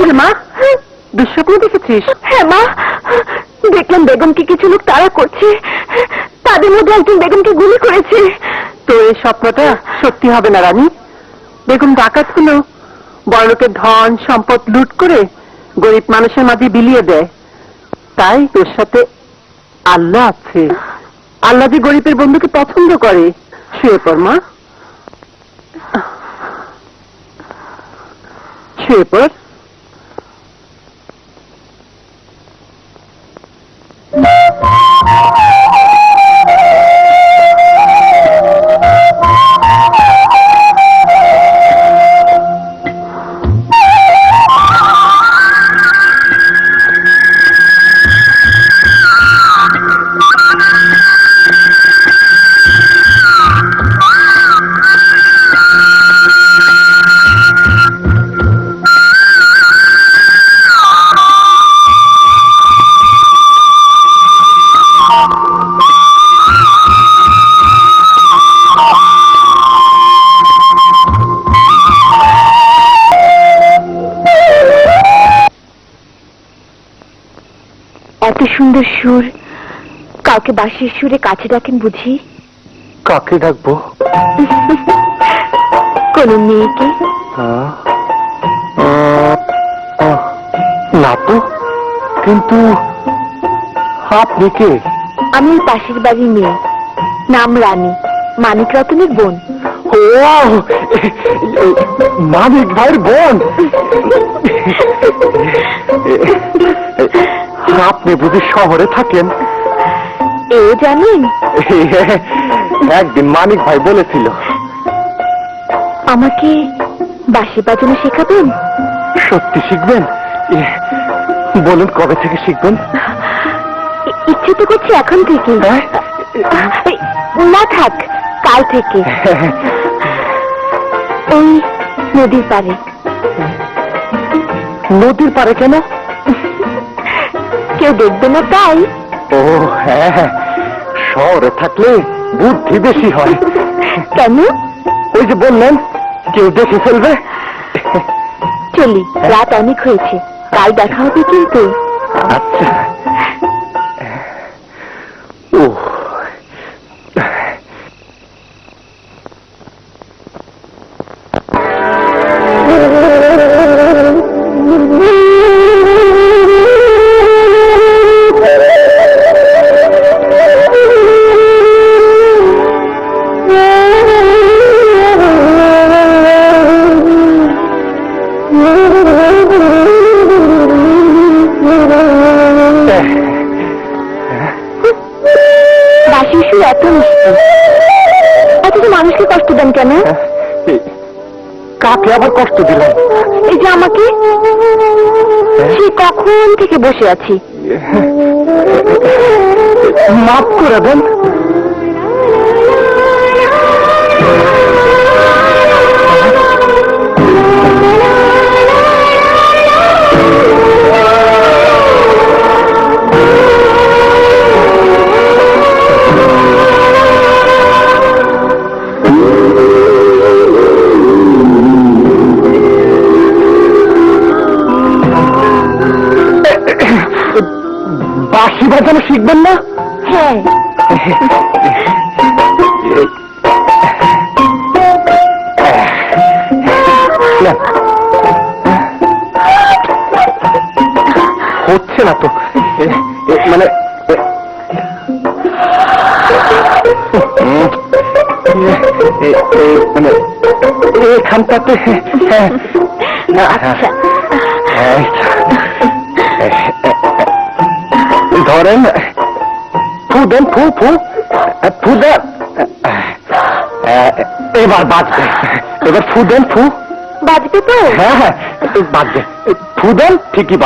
মা দুঃস্বপ্ন দেখেছিস? হ্যাঁ মা দেখলাম বেগমকে কিছু লোক তাড়া করছে। তাদের মধ্যে একজন বেগমকে গুলি করেছে। তো এই স্বপ্নটা সত্যি হবে না রানী। বেগম ডাকাত হলো বড়লোকের ধন সম্পদ লুট করে গরিব মানুষের মাঝে বিলিয়ে দেয়। তাই তোর সাথে আল্লাহ আছে। আল্লাহ যে গরিবের বন্ধুকে পছন্দ করে শুয়ে পড় মা। শুয়ে সুন্দর সুর। কাউকে বাঁশির সুরে কাছে ডাকেন বুঝি? কাকে ডাকবো? কোন মেয়েকে? না তো। কিন্তু আপনি কে? আমি ওই পাশের বাড়ির মেয়ে। নাম রানী মানিক রতনের বোন। ও মানিক ভাইয়ের বোন। আপনি বুঝি শহরে থাকেন। এ জানেন? একদিন মানিক ভাই বলেছিল। আমাকে বাঁশি বাজানো শেখাবেন? সত্যি শিখবেন? বলুন কবে থেকে শিখবেন? ইচ্ছে তো করছি এখন থেকে। হ্যাঁ? না থাক কাল থেকে। ওই নদীর পারে নদীর পারে কেন? কেউ দেখবে না তাই। ও হ্যাঁ শহরে থাকলে বুদ্ধি বেশি হয়। কেন? ওই যে বললেন কেউ দেখে ফেলবে। চলি রাত অনেক হয়েছে। কাল দেখা হবে কিন্তু। আচ্ছা। সুর এত মিষ্টি অথচ মানুষকে কষ্ট দেন কেন? কাকে আবার কষ্ট দিলাম এই যে আমাকে? সে কখন থেকে বসে আছি? মাফ করে দেন। বাঁশি বাজানো শিখবেন না? হ্যাঁ। হচ্ছে না তো। মানে মানে এখানটাতে হ্যাঁ আচ্ছা। Lauren. फू देन फू फू फू दे एक बार बात एक बार फू देन फू बाजते तो। हाँ हाँ बात फू देन ठीक ही